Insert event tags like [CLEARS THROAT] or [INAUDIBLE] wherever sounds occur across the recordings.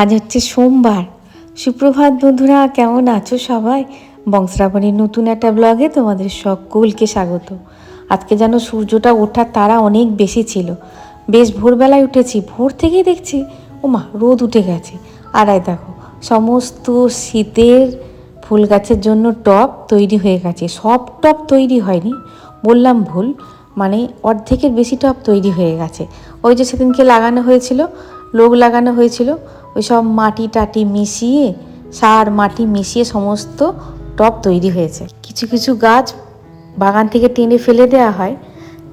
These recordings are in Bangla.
আজ হচ্ছে সোমবার। সুপ্রভাত বন্ধুরা, কেমন আছো সবাই? বংশরাবণীর নতুন একটা ব্লগে তোমাদের সকলকে স্বাগত। আজকে যেন সূর্যটা ওঠার তারা অনেক বেশি ছিল। বেশ ভোরবেলায় উঠেছি, ভোর থেকেই দেখছি ওমা রোদ উঠে গেছে। আর দেখো, সমস্ত শীতের ফুল গাছের জন্য টব তৈরি হয়ে গেছে। সব টব তৈরি হয়নি, বললাম ভুল মানে অর্ধেকের বেশি টব তৈরি হয়ে গেছে। ওই যে সেদিনকে লাগানো হয়েছিল লোক লাগানো হয়েছিল। ওই সব মাটি টাটি মিশিয়ে, সার, মাটি মিশিয়ে সমস্ত টব তৈরি হয়েছে। কিছু কিছু গাছ বাগান থেকে টেনে ফেলে দেওয়া হয়।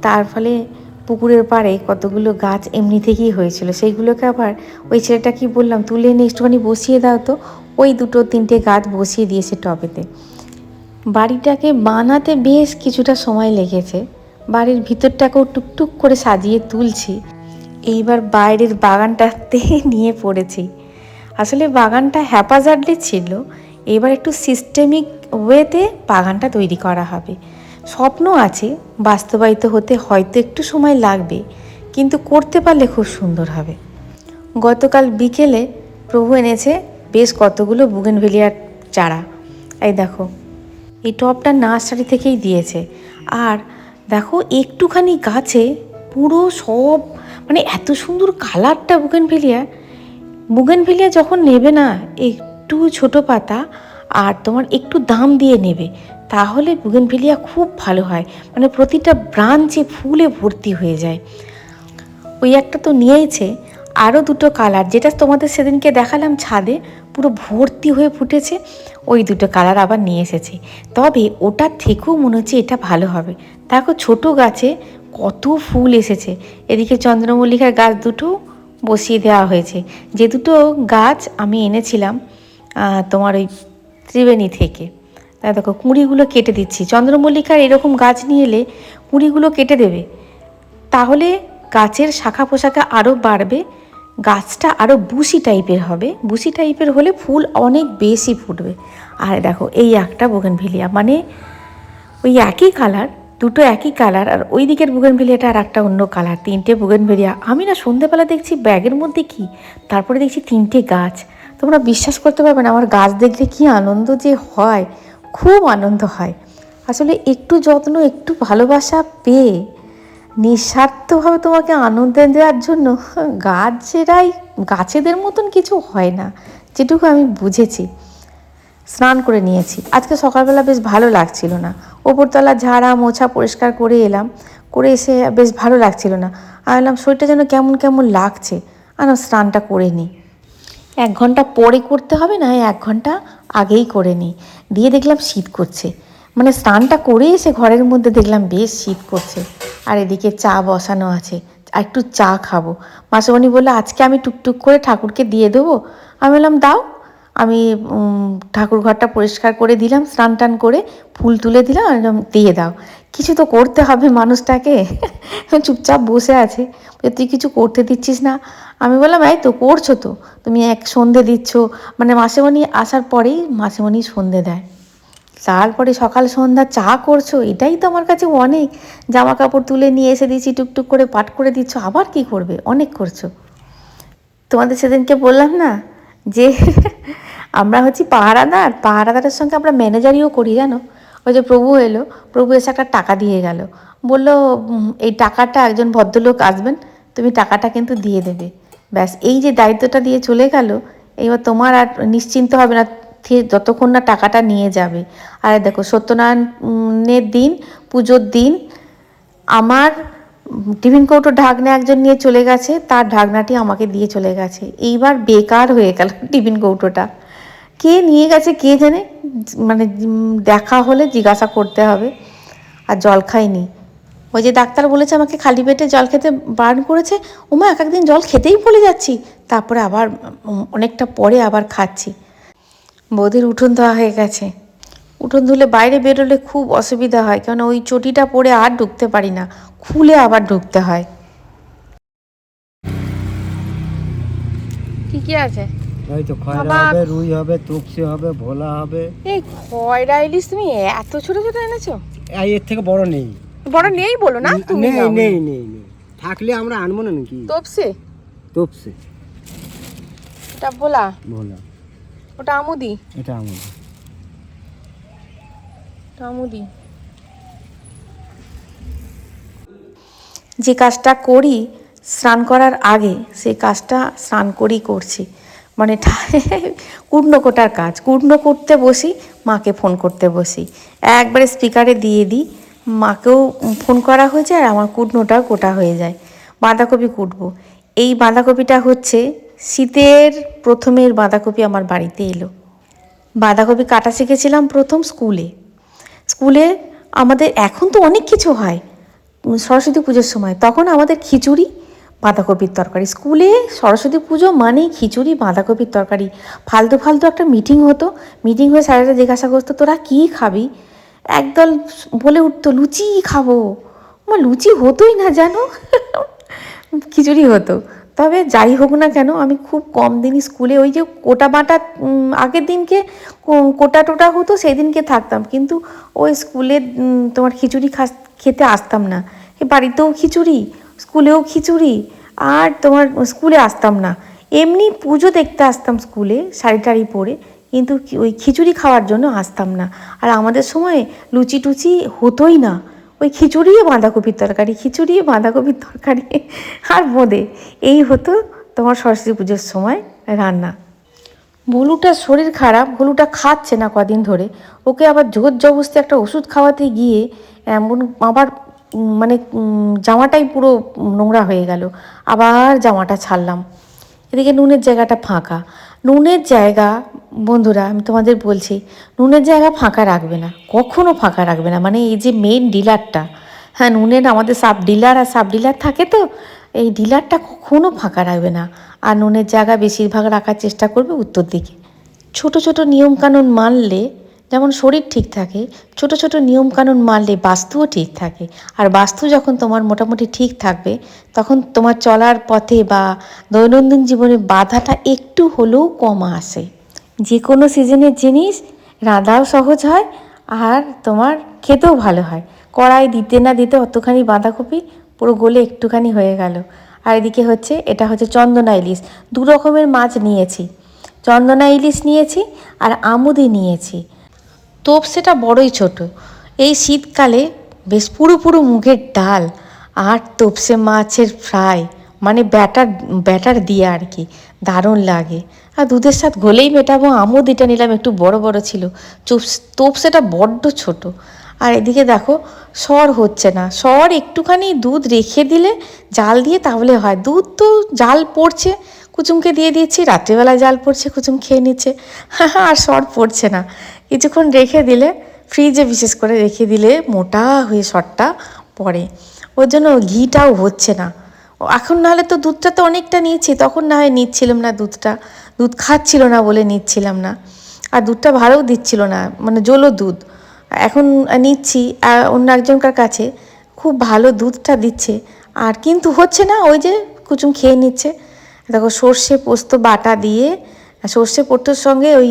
তার ফলে পুকুরের পাড়ে কতগুলো গাছ এমনি থেকেই হয়েছিল। সেইগুলোকে আবার ওই ছেলেটা কি বললাম, তুলে এনে একটুখানি বসিয়ে দাও তো। ওই দুটো তিনটে গাছ বসিয়ে দিয়েছে টবেতে। বাড়িটাকে বানাতে বেশ কিছুটা সময় লেগেছে। বাড়ির ভিতরটাকেও টুকটুক করে সাজিয়ে তুলছি। এইবার বাইরের বাগানটাতে নিয়ে পড়েছি। আসলে বাগানটা হ্যাপাজার্ডলি ছিল। এবার একটু সিস্টেমিক ওয়েতে বাগানটা তৈরি করা হবে। স্বপ্ন আছে, বাস্তবায়িত হতে হয়তো একটু সময় লাগবে, কিন্তু করতে পারলে খুব সুন্দর হবে। গতকাল বিকেলে প্রভু এনেছে বেশ কতগুলো বুগেনভেলিয়ার চারা। এই দেখো, এই টপটা নার্সারি থেকেই দিয়েছে। আর দেখো, একটুখানি গাছে পুরো সব মানে এত সুন্দর কালারটা বুগেনভেলিয়া বুগেনভেলিয়া যখন নেবে না, একটু ছোট পাতা আর তোমার একটু দাম দিয়ে নেবে, তাহলে বুগেন বুগেনভেলিয়া খুব ভালো হয়। মানে প্রতিটা ব্রাঞ্চে ফুলে ভর্তি হয়ে যায়। ওই একটা তো নিয়েইছে আরও দুটো কালার, যেটা তোমাদের সেদিনকে দেখালাম ছাদে, পুরো ভর্তি হয়ে ফুটেছে, ওই দুটো কালার আবার নিয়ে এসেছে। তবে ওটার থেকেও মনে হচ্ছে এটা ভালো হবে। দেখো ছোট গাছে কত ফুল এসেছে। এদিকে চন্দ্রমল্লিকার গাছ দুটো বসিয়ে দেওয়া হয়েছে। যে দুটো গাছ আমি এনেছিলাম তোমার ওই ত্রিবেণী থেকে। তা দেখো, কুঁড়িগুলো কেটে দিচ্ছি। চন্দ্রমল্লিকার এরকম গাছ নিয়ে এলে কুঁড়িগুলো কেটে দেবে। তাহলে গাছের শাখা পোশাখা আরও বাড়বে, গাছটা আরও বুশি টাইপের হবে। বুশি টাইপের হলে ফুল অনেক বেশি ফুটবে। আর দেখো, এই একটা বোগেনভিলিয়া। মানে ওই একই কালার দুটো একই কালার আর ওই দিকের বুগেনভেলিয়াটা আর একটা অন্য কালার। তিনটে বুগেনভেলিয়া আমি না সন্ধেবেলা দেখছি ব্যাগের মধ্যে কি, তারপরে দেখছি তিনটে গাছ। তোমরা বিশ্বাস করতে পারবে না, আমার গাছ দেখলে কি আনন্দ যে হয়, খুব আনন্দ হয়। আসলে একটু যত্ন, একটু ভালোবাসা পেয়ে নিঃস্বার্থভাবে তোমাকে আনন্দ দেওয়ার জন্য গাছেরাই, গাছেদের মতন কিছু হয় না, যেটুকু আমি বুঝেছি। স্নান করে নিয়েছি। আজকে সকালবেলা বেশ ভালো লাগছিল না। ওপরতলা ঝাড়া মোছা পরিষ্কার করে এলাম, করে এসে বেশ ভালো লাগছিল না। আর এলাম শরীরটা যেন কেমন কেমন লাগছে। আর স্নানটা করে নিই। এক ঘণ্টা পরে করতে হবে, না এক ঘণ্টা আগেই করে নিই। দিয়ে দেখলাম শীত করছে। মানে স্নানটা করে এসে ঘরের মধ্যে দেখলাম বেশ শীত করছে। আর এদিকে চা বসানো আছে। আর একটু চা খাব। মাসুমণি বলল, আজকে আমি টুকটুক করে ঠাকুরকে দিয়ে দেবো। আমি বললাম, দাও। আমি উম, ঠাকুর ঘরটা পরিষ্কার করে দিলাম স্নান টান করে ফুল তুলে দিলাম আর দিয়ে দাও। কিছু তো করতে হবে মানুষটাকে। [LAUGHS] চুপচাপ বসে আছে। তুই কিছু করতে দিচ্ছিস না? আমি বললাম এই তো করছ তো। তুমি এক সন্ধে দিচ্ছ। মানে মাসেমণি আসার পরেই মাসেমণি সন্ধে দেয়। তারপরে সকাল সন্ধ্যা চা করছ এটাই তো আমার কাছে অনেক। জামা কাপড় তুলে নিয়ে এসে দিচ্ছি টুকটুক করে পাট করে দিচ্ছ আবার কি করবে? অনেক করছ। তোমাদের সেদিনকে বললাম না যে আমরা হচ্ছি পাহারাদার, পাহারাদারের সঙ্গে আমরা ম্যানেজারিও করি, জানো? ওই যে প্রভু এলো, প্রভু এসে একটা টাকা দিয়ে গেল। বলল এই টাকাটা একজন ভদ্রলোক আসবেন, তুমি টাকাটা কিন্তু দিয়ে দেবে। ব্যাস, এই যে দায়িত্বটা দিয়ে চলে গেল, এবার তোমার আর নিশ্চিন্ত হবে না যতক্ষণ না টাকাটা নিয়ে যাবে। আর দেখো, সত্যনারায়ণের দিন, পুজোর দিন, আমার টিফিন কৌটোর ঢাকনা একজন নিয়ে চলে গেছে, তার ঢাকনাটি আমাকে দিয়ে চলে গেছে। এইবার বেকার হয়ে গেল টিফিন কৌটোটা। কে নিয়ে গেছে কে জানে? মানে দেখা হলে জিজ্ঞাসা করতে হবে। আর জল খাইনি। ওই যে ডাক্তার বলেছে আমাকে খালি পেটে জল খেতে বারণ করেছে। ওমা এক একদিন জল খেতেই ভুলে যাচ্ছি। তারপরে আবার অনেকটা পরে আবার খাচ্ছি। বৌদির উঠোন ধোয়া হয়ে গেছে। উঠোন ধুলে বাইরে বেরোলে খুব অসুবিধা হয় কেন ওই চটিটা পরে আর ঢুকতে পারি না। খুলে আবার ঢুকতে হয়। কি কি আছে? এই তো খয়রা হবে রুই হবে তুপসি হবে ভোলা হবে। এই খয়রা ইলিশ তুমি এত ছোট ছোট এনেছো? এই এর থেকে বড় নেই। বড় নেই বলো না তুমি নেই নেই নেই নেই থাকলে আমরা আনব না নাকি? তপসে? তুপসি। এটা ভোলা। ভোলা। ওটা আমুদি। এটা আমুদি। ওটা আমুদি। যে কাজটা করি, স্নান করার আগে সেই কাজটা স্নান করেই করছি। মানে কুটনো কোটার কাজ। কুটনো করতে বসি, মাকে ফোন করতে বসি। একবারে স্পিকারে দিয়ে দিই, মাকেও ফোন করা হয়ে যায় আর আমার কুটনোটাও কোটা হয়ে যায়। বাঁধাকপি কুটবো। এই বাঁধাকপিটা হচ্ছে শীতের প্রথমের বাঁধাকপি আমার বাড়িতে এলো। বাঁধাকপি কাটা শিখেছিলাম প্রথম স্কুলে। স্কুলে আমাদের এখন তো অনেক কিছু হয়। সরস্বতী পুজোর সময়, তখন আমাদের খিচুড়ি, বাঁধাকপির তরকারি। স্কুলে সরস্বতী পুজো মানেই খিচুড়ি, বাঁধাকপির তরকারি। ফালতু ফালতু একটা মিটিং হতো। মিটিং হয়ে স্যারেরা জিজ্ঞাসা করতো, তোরা কী খাবি? একদল বলে উঠতো, লুচি খাব। আমার লুচি হতোই না জানো? [LAUGHS] খিচুড়ি হতো। তবে যাই হোক না কেন, আমি খুব কম দিনই স্কুলে ওই যে কোটা বাটা আগের দিনকে কোটা টোটা হতো সেই দিনকে থাকতাম। কিন্তু ওই স্কুলে তোমার খিচুড়ি খেতে আসতাম না। বাড়িতেও খিচুড়ি, স্কুলেও খিচুড়ি, আর তোমার স্কুলে আসতাম না। এমনি পুজো দেখতে আসতাম স্কুলে শাড়ি টাড়ি পরে, কিন্তু ওই খিচুড়ি খাওয়ার জন্য আসতাম না। আর আমাদের সময় লুচি টুচি হতোই না। ওই খিচুড়ি বাঁধাকপির তরকারি খিচুড়ি বাঁধাকপির তরকারি, আর বোঁদে। এই হতো তোমার সরস্বতী পুজোর সময় রান্না। ভলুটার শরীর খারাপ, ভলুটা খাচ্ছে না কদিন ধরে। ওকে আবার জোর জবস্তি একটা ওষুধ খাওয়াতে গিয়ে, এমন আবার মানে জামাটাই পুরো নোংরা হয়ে গেল। আবার জামাটা ছাড়লাম। এদিকে নুনের জায়গাটা ফাঁকা। নুনের জায়গা, বন্ধুরা, আমি তোমাদের বলছি, নুনের জায়গা ফাঁকা রাখবে না। কখনো ফাঁকা রাখবে না। মানে এই যে মেন ডিলারটা হ্যাঁ নুনের আমাদের সাব ডিলার আর সাব ডিলার থাকে তো, এই ডিলারটা কখনও ফাঁকা রাখবে না। আর নুনের জায়গা বেশিরভাগ রাখার চেষ্টা করবে উত্তর দিকে। ছোট ছোট নিয়মকানুন মানলে যেমন শরীর ঠিক থাকে, ছোট ছোট নিয়মকানুন মানলে বাস্তুও ঠিক থাকে। আর বাস্তু যখন তোমার মোটামুটি ঠিক থাকবে, তখন তোমার চলার পথে বা দৈনন্দিন জীবনে বাধাটা একটু হলেও কম আসে। যে কোনো সিজনের জিনিস, রাঁধাও সহজ হয় আর তোমার খেতেও ভালো হয়। কড়াই দিতে না দিতে অতখানি বাঁধাকপি পুরো গলে একটুখানি হয়ে গেল। আর এদিকে হচ্ছে, এটা হচ্ছে চন্দনা ইলিশ। দু রকমের মাছ নিয়েছি। চন্দনা ইলিশ নিয়েছি আর আমুদি নিয়েছি। তোপ সেটা বড়ই ছোট। এই শীতকালে বেশ পুরো পুরো মুগের ডাল আর তোপসে মাছের ফ্রাই মানে ব্যাটার ব্যাটার দিয়ে আর কি, দারুণ লাগে। আর দুধের স্বাদ ঘোলেই মেটাবো, আমও দিটা নিলাম, একটু বড় বড় ছিল। চুপ তোপসেটা বড্ড ছোট। আর এদিকে দেখো, সর হচ্ছে না। সর একটুখানি দুধ রেখে দিলে জাল দিয়ে তাহলে হয়। দুধ তো জাল পড়ছে, কুচুমকে দিয়ে দিয়েছি রাত্রিবেলা জাল পড়ছে, কুচুম খেয়ে নিচ্ছে। [LAUGHS] আর সর পড়ছে না। কিছুক্ষণ রেখে দিলে, ফ্রিজে বিশেষ করে রেখে দিলে মোটা হয়ে সরটা পড়ে। ওর জন্য ঘিটাও হচ্ছে না। এখন নাহলে তো দুধটা তো অনেকটা নিয়েছি, তখন না হয় নিচ্ছিলাম না দুধটা। দুধ খাচ্ছিল না বলে নিচ্ছিলাম না। আর দুধটা ভালোও দিচ্ছিল না মানে জলো দুধ। এখন নিচ্ছি অন্য একজনকার কাছে খুব ভালো দুধটা দিচ্ছে। আর কিন্তু হচ্ছে না, ওই যে কুচুম খেয়ে নিচ্ছে। দেখো সর্ষে পোস্ত বাটা দিয়ে, সর্ষে পোস্তর সঙ্গে ওই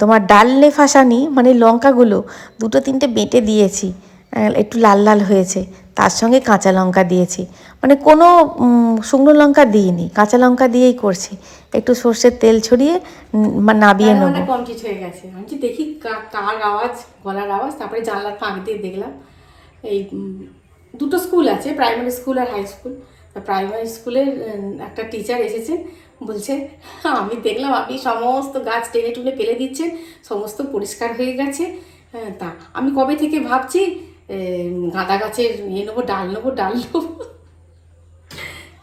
তোমার ডাললে ফাঁসানি মানে লঙ্কাগুলো, দুটো তিনটে বেটে দিয়েছি। একটু লাল লাল হয়েছে। তার সঙ্গে কাঁচা লঙ্কা দিয়েছি। মানে কোনো শুকনো লঙ্কা দিইনি। কাঁচা লঙ্কা দিয়েই করছি। একটু সর্ষের তেল ছড়িয়ে নাবিয়ে নেব মানে কম কিছু হয়ে গেছে। আমি দেখি কার আওয়াজ গলার আওয়াজ। তারপরে জানলার ফাঁক দিয়ে দেখলাম এই দুটো স্কুল আছে প্রাইমারি স্কুল আর হাই স্কুল। প্রাইমারি স্কুলের একটা টিচার এসেছে বলছে আমি দেখলাম আপনি সমস্ত গাছ টেনে টুনে ফেলে দিচ্ছেন সমস্ত পরিষ্কার হয়ে গেছে। হ্যাঁ, তা আমি কবে থেকে ভাবছি গাঁদা গাছের ইয়ে নেব, ডাল নেব ডাল নেব।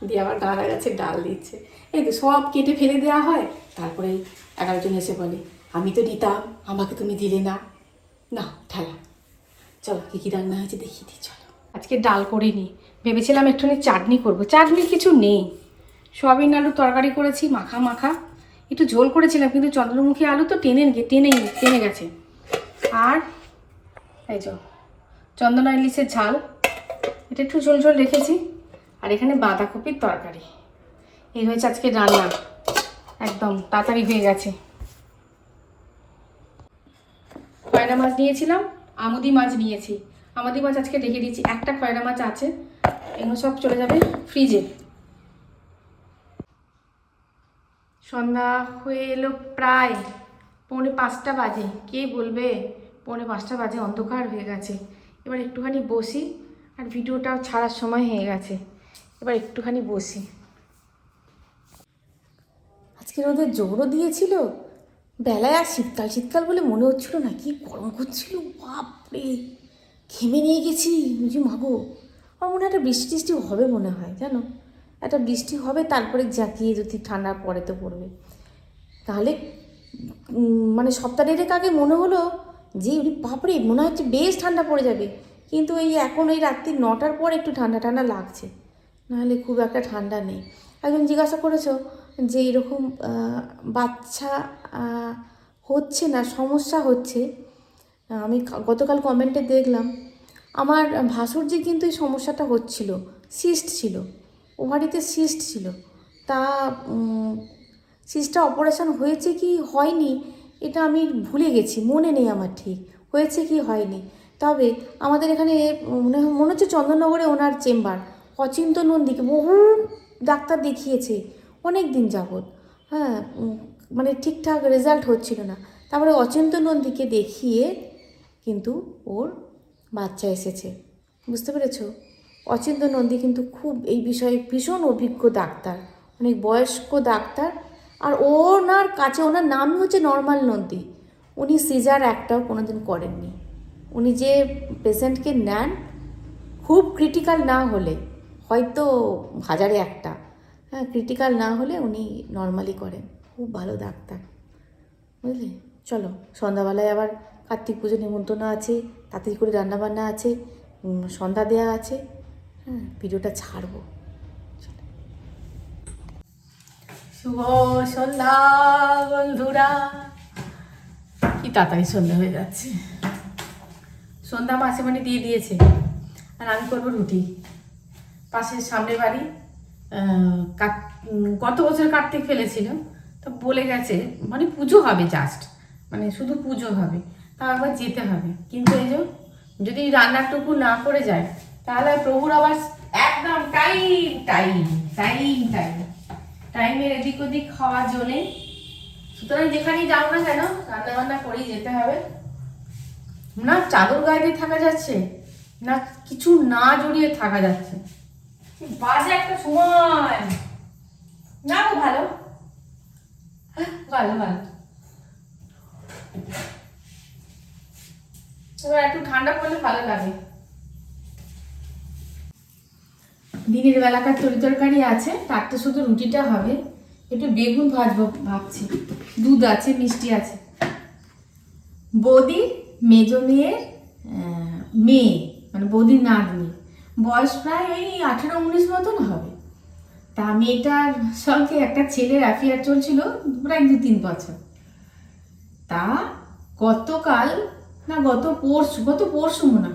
দিয়ে আবার গাঁদা গাছের ডাল দিচ্ছে। এই তো সব কেটে ফেলে দেওয়া হয়। তারপরে এগারোজন এসে বলে, আমি তো দিতাম, আমাকে তুমি দিলে না। না, ঠেলা। চলো, কী কী রান্না হয়েছে দেখিয়ে দিই চলো। আজকে ডাল করিনি। ভেবেছিলাম একটুখানি চাটনি করব। চাটনি কিছু নেই। সয়াবিন আলু তরকারি করেছি, মাখা মাখা। একটু ঝোল করেছিলাম, কিন্তু চন্দ্রমুখী আলু তো টেনে টেনে টেনে গেছে। আর এই যো চন্দনা ইলিশের ঝাল। এটা একটু ঝোল ঝোল রেখেছি। আর এখানে বাঁধাকপির তরকারি। এই হয়েছে আজকে রান্না। একদম তাড়াতাড়ি হয়ে গেছে। খয়রা মাছ নিয়েছিলাম, আমুদি মাছ নিয়েছি। আমুদি মাছ আজকে রেখে দিয়েছি। একটা খয়রা মাছ আছে, এগুলো সব চলে যাবে ফ্রিজে। সন্ধ্যা হয়ে এলো প্রায়। পৌনে পাঁচটা বাজে। কে বলবে? পৌনে পাঁচটা বাজে, অন্ধকার হয়ে গেছে। এবার একটুখানি বসি, আর ভিডিওটাও ছাড়ার সময় হয়ে গেছে। এবার একটুখানি বসি। আজকে রোদের জোরও দিয়েছিল। বেলায় আর শীতকাল শীতকাল বলে মনে হচ্ছিল না, কি গরম করছিল, বাপরে! ঘেমে নিয়ে গেছি, বুঝি মাগো আমার মনে হয় একটা বৃষ্টি টিষ্টি হবে মনে হয়, জানো? একটা বৃষ্টি হবে, তারপরে জাকিয়ে যদি ঠান্ডা পরে তো পড়বে। তাহলে মানে সপ্তাহ দেড়েক আগে মনে হলো যে বাপরে, মনে হচ্ছে বেশ ঠান্ডা পড়ে যাবে। কিন্তু এই এখন ওই রাত্রি নটার পর একটু ঠান্ডা ঠান্ডা লাগছে। নাহলে খুব একটা ঠান্ডা নেই। একজন জিজ্ঞাসা করেছ যে এরকম বাচ্চা হচ্ছে না, সমস্যা হচ্ছে? আমি গতকাল কমেন্টে দেখলাম, আমার ভাসুরজি কিন্তু এই সমস্যাটা হচ্ছিল, সিস্ট ছিল। ওভারিতে সিস্ট ছিল। তা সিস্টটা অপারেশন হয়েছে কি হয়নি? এটা আমি ভুলে গেছি, মনে নেই আমার ঠিক। হয়েছে কি হয়নি? তবে আমাদের এখানে মনে মনে হচ্ছে চন্দননগরে ওনার চেম্বার। অচিন্ত নন্দীকে বহু ডাক্তার দেখিয়েছে অনেক দিন যাবৎ। হ্যাঁ মানে ঠিকঠাক রেজাল্ট হচ্ছিল না। তারপরে অচিন্ত নন্দীকে দেখিয়ে কিন্তু ওর বাচ্চা এসেছে। বুঝতে পেরেছ? অচিন্ত নন্দী কিন্তু খুব এই বিষয়ে ভীষণ অভিজ্ঞ ডাক্তার। অনেক বয়স্ক ডাক্তার। আর ওনার কাছে, ওনার নামই হচ্ছে নর্মাল নন্দী। উনি সিজার একটাও কোনোদিন করেননি। উনি যে পেশেন্টকে নেন, খুব ক্রিটিক্যাল না হলে, হয়তো হাজারে একটা হ্যাঁ ক্রিটিক্যাল না হলে উনি নর্মালি করেন। খুব ভালো ডাক্তার, বুঝলে? চলো, সন্ধ্যাবেলায় আবার কার্তিক পুজো নিমন্ত্রণ আছে, তাড়াতাড়ি করে রান্নাবান্না আছে সন্ধ্যা দেওয়া আছে হ্যাঁ ভিডিওটা ছাড়বো। শুভ সন্ধ্যা বন্ধুরা কি তাড়াতাড়ি সন্ধ্যা হয়ে যাচ্ছে সন্ধ্যা মাসে মানে দিয়ে দিয়েছে আর আমি করব রুটি পাশের সামনের বাড়ি গত বছর কার্তিক ফেলেছিল, তো বলে গেছে মানে পুজো হবে জাস্ট মানে শুধু পুজো হবে তা আবার যেতে হবে। কিন্তু এই যে, যদি রান্নাটুকু না করে যায়, তাহলে প্রভুর আবার একদম টাইম টাইম টাইম টাইম। টাইমের এদিক ওদিক খাওয়া জলে সুতরাং যেখানেই যাও না কেন রান্না বান্না করেই যেতে হবে। না চাদর গায়ে দিয়ে থাকা যাচ্ছে না কিছু না জড়িয়ে থাকা যাচ্ছে। বাজে একটা সময়। না ভালো। হ্যাঁ, ভালো ভালো। এবার একটু ঠান্ডা পড়লে ভালো লাগে। দিনের বেলাকার তরি তরকারি আছে তারটা শুধু রুটিটা হবে। একটু বেগুন ভাজবো ভাবছি। দুধ আছে, মিষ্টি আছে। বৌদি মেজ মেয়ের মেয়ে মানে বৌদির নাতনি। বয়স প্রায় ওই আঠেরো উনিশ মতন হবে। তা মেয়েটার সঙ্গে একটা ছেলের অ্যাফেয়ার চলছিল প্রায় দু তিন বছর। তা গতকাল না গত পরশু গত পরশু মনে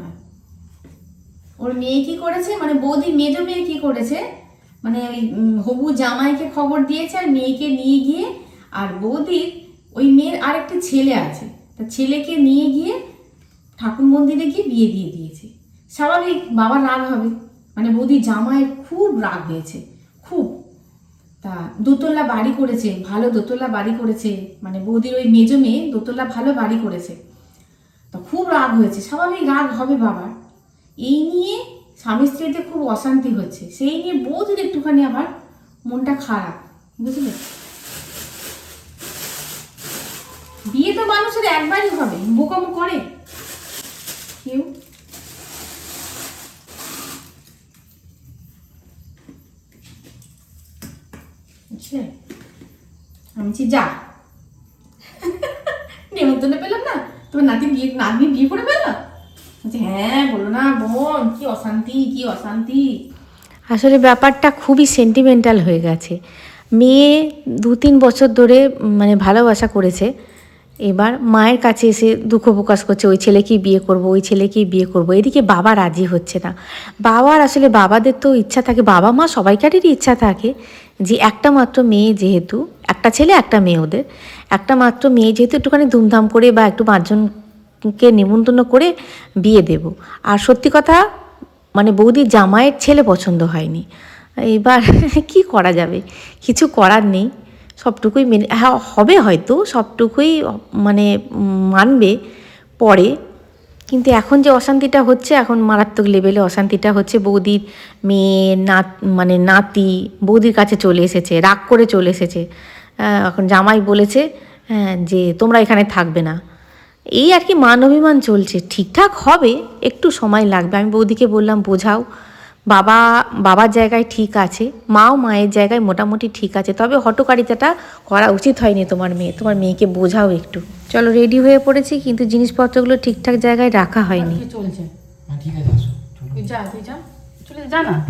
ওর মেয়ে কি করেছে? মানে বৌদির মেজ মেয়ে কি করেছে? মানে ওই হবু জামাইকে খবর দিয়েছে আর মেয়েকে নিয়ে গিয়ে, আর বৌদির ওই মেয়ের আরেকটা ছেলে আছে। তা ছেলেকে নিয়ে গিয়ে ঠাকুর মন্দিরে গিয়ে বিয়ে দিয়ে দিয়েছে। স্বাভাবিক বাবার রাগ হবে। মানে বৌদির জামাইয়ের খুব রাগ হয়েছে। খুব। তা দোতলা বাড়ি করেছে, ভালো দোতলা বাড়ি করেছে। মানে বৌদির ওই মেজো মেয়ে দোতলা ভালো বাড়ি করেছে। তো খুব রাগ হয়েছে। স্বাভাবিক রাগ হবে বাবার। এই নিয়ে স্বামী স্ত্রীতে খুব অশান্তি হচ্ছে। সেই নিয়ে বৌদির একটুখানি আবার মনটা খারাপ, বুঝলে? বিয়ে তো মানুষের একবারই হবে, বোকামো করে। কেউ? আমি যা। [LAUGHS] নেমন্তন্ন পেলাম না? তোমার নাতি বিয়ে নাতনি বিয়ে করে বলছে হ্যাঁ না অশান্তি অশান্তি? আসলে ব্যাপারটা খুবই সেন্টিমেন্টাল হয়ে গেছে। মেয়ে দু তিন বছর ধরে মানে ভালোবাসা করেছে। এবার মায়ের কাছে এসে দুঃখ প্রকাশ করছে, ওই ছেলেকেই বিয়ে করব, ওই ছেলেকেই বিয়ে করব? এদিকে বাবা রাজি হচ্ছে না। বাবার আসলে বাবাদের তো ইচ্ছা থাকে, বাবা মা সবাইকারেরই ইচ্ছা থাকে যে একটা মাত্র মেয়ে যেহেতু, একটা ছেলে, একটা মেয়ে ওদের। একটা মাত্র মেয়ে যেহেতু একটুখানি ধুমধাম করে বা একটু পাঁচজনকে নিমন্ত্রণ করে বিয়ে দেব। আর সত্যি কথা মানে বৌদির জামাইয়ের ছেলে পছন্দ হয়নি। এবার [LAUGHS] কি করা যাবে? কিছু করার নেই। সবটুকুই মেনে হ্যাঁ হবে হয়তো সবটুকুই মানে মানবে পরে। কিন্তু এখন যে অশান্তিটা হচ্ছে এখন মারাত্মক লেভেলে অশান্তিটা হচ্ছে। বৌদির মেয়ে নাত মানে নাতি বৌদির কাছে চলে এসেছে রাগ করে চলে এসেছে। এখন জামাই বলেছে হ্যাঁ, যে তোমরা এখানে থাকবে না। এই আর কি মান অভিমান চলছে। ঠিকঠাক হবে একটু সময় লাগবে। আমি বৌদিকে বললাম বোঝাও। বাবা বাবার জায়গায় ঠিক আছে মাও মায়ের জায়গায় মোটামুটি ঠিক আছে। তবে হটকারিতাটা করা উচিত হয়নি তোমার মেয়ে। তোমার মেয়েকে বোঝাও একটু। চলো রেডি হয়ে পড়েছি কিন্তু জিনিসপত্রগুলো ঠিকঠাক জায়গায় রাখা হয়নি। কি চলছে। হ্যাঁ ঠিক আছে যা তুই যা। চলে যা না।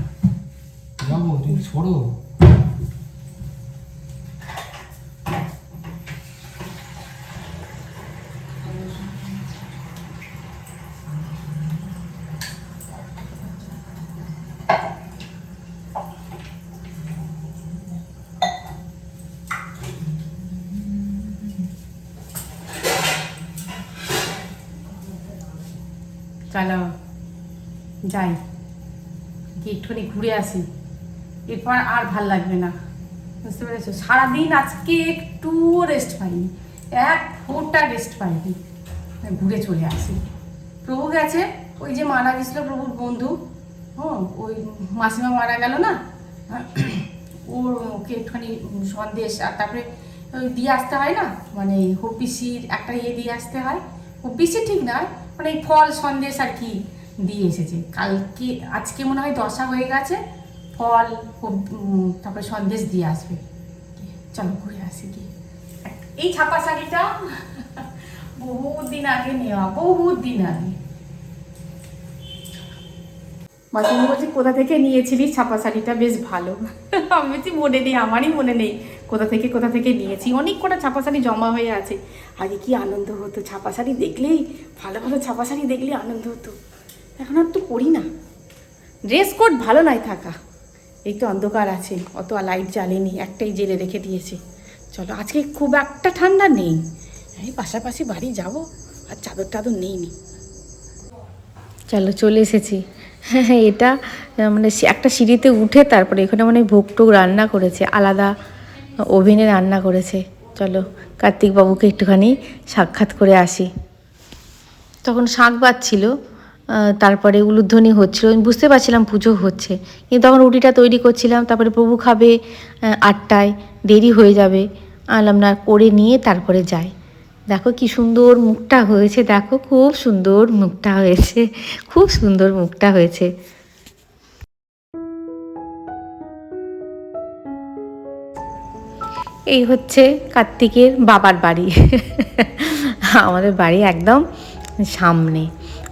তুমি ছোড়ো চলো, যাই। গিয়ে একটুখানি ঘুরে আসি। এরপর আর ভালো লাগবে না। বুঝতে পেরেছ? সারাদিন আজকে একটু রেস্ট পাইনি। এক ফোরটা রেস্ট পাইনি। ঘুরে চলে আসি। প্রভু গেছে। ওই যে মারা গেছিল প্রভুর বন্ধু। হ্যাঁ ওই মাসিমা মারা গেল না? [CLEARS THROAT] ওর ওকে একটুখানি সন্দেশ আর তারপরে দিয়ে আসতে হয় না? মানে হপিসির একটা ইয়ে দিয়ে আসতে হয়। হপিসি ঠিক নয় মানে এই ফল সন্দেশ আর কি দিয়ে এসেছে। কালকে, আজকে মনে হয় দশা হয়ে গেছে, ফল তারপরে সন্দেশ দিয়ে আসবে। চলো ঘুরে আসি কি এই ছাপা শাড়িটা বহুত দিন আগে নেওয়া, বহুত দিন আগে। মাসিমা বলছি, কোথা থেকে নিয়েছিলি ছাপা শাড়িটা? বেশ ভালো। আমি বলছি, মনে নেই, আমারই মনে নেই। কোথা থেকে কোথা থেকে নিয়েছি? অনেক কটা ছাপা শাড়ি জমা হয়ে আছে। আগে কি আনন্দ হতো? ছাপা শাড়ি দেখলেই, ভালো ভালো ছাপা শাড়ি দেখলেই আনন্দ হতো। এখন আর তো পড়ি না। ড্রেস কোড ভালো নয় থাকা। এই তো অন্ধকার আছে, অত আর লাইট জ্বালেনি, একটাই জেলে রেখে দিয়েছে। চলো, আজকে খুব একটা ঠান্ডা নেই। আমি পাশাপাশি বাড়ি যাব, আর চাদর টাদর নেই নি চলো, চলে এসেছি। হ্যাঁ [LAUGHS] হ্যাঁ এটা মানে একটা সিঁড়িতে উঠে তারপরে এখানে মানে ভোগ টোগ রান্না করেছে, আলাদা ওভেনে রান্না করেছে। চলো কার্তিক বাবুকে একটুখানি সাক্ষাৎ করে আসি। তখন শাঁখ বাজছিল তারপরে উলুধ্বনি হচ্ছিল, আমি বুঝতে পারছিলাম পুজো হচ্ছে। কিন্তু তখন রুটিটা তৈরি করছিলাম, তারপরে প্রভু খাবে আটটায়, দেরি হয়ে যাবে। আনলাম না, করে নিয়ে তারপরে যাই। দেখো কি সুন্দর মুখটা হয়েছে, দেখো, খুব সুন্দর মুখটা হয়েছে, খুব সুন্দর মুখটা হয়েছে। এই হচ্ছে কার্তিকের বাবার বাড়ি। আমাদের বাড়ি একদম সামনে।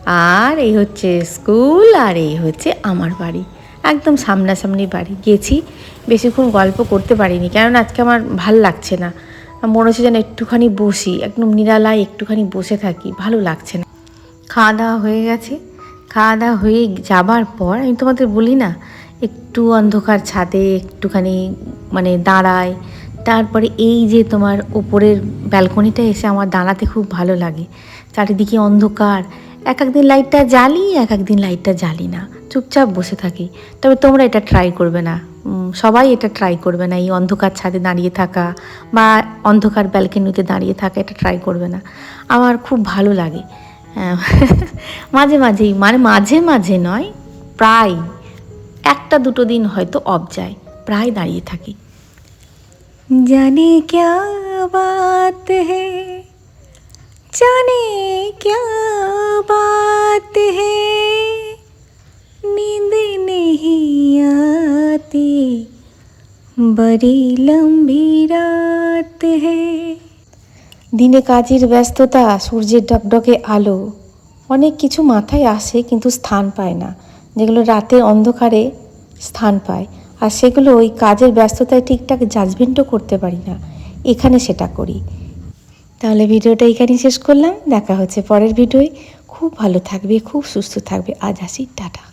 আর এই হচ্ছে স্কুল, আর এই হচ্ছে আমার বাড়ি। একদম সামনাসামনি বাড়ি। গেছি। বেশিক্ষণ গল্প করতে পারিনি, কেননা আজকে আমার ভালো লাগছে না। মনে হচ্ছে যেন একটুখানি বসি, একদম নিরালায় একটুখানি বসে থাকি। ভালো লাগছে না। খাওয়া দাওয়া হয়ে গেছে। খাওয়া দাওয়া হয়ে যাবার পর, আমি তোমাদের বলি না, একটু অন্ধকার ছাদে একটুখানি মানে দাঁড়ায় তারপরে এই যে তোমার ওপরের ব্যালকনিটা এসে আমার দাঁড়াতে খুব ভালো লাগে। চারিদিকে অন্ধকার। এক একদিন লাইটটা জ্বালি, এক একদিন লাইটটা জ্বালি না। চুপচাপ বসে থাকি। তবে তোমরা এটা ট্রাই করবে না। সবাই এটা ট্রাই করবে না। এই অন্ধকার ছাদে দাঁড়িয়ে থাকা বা অন্ধকার ব্যালকনিতে দাঁড়িয়ে থাকা, এটা ট্রাই করবে না। আমার খুব ভালো লাগে। [LAUGHS] মাঝে মাঝেই মানে মাঝে মাঝে নয়, প্রায় একটা দুটো দিন হয়তো অফ যায়। প্রায় দাঁড়িয়ে থাকি। জানে ক্যা বাত হে জানে ক্যা বাত হে नींद नहीं आती बड़ी लंबी रात है দিনে কাজের ব্যস্ততা সূর্যের ডকডকে আলো অনেক কিছু মাথায় আসে কিন্তু স্থান পায় না যেগুলো রাতের অন্ধকারে স্থান পায় আর সেগুলো ওই কাজের ব্যস্ততায় ঠিকঠাক জাজমেন্টও করতে পারি না। এখানে সেটা করি। তাহলে ভিডিওটা এখানেই শেষ করলাম। দেখা হচ্ছে পরের ভিডিওয়। খুব ভালো থাকবে, খুব সুস্থ থাকবে। আজ আসি, টাটা।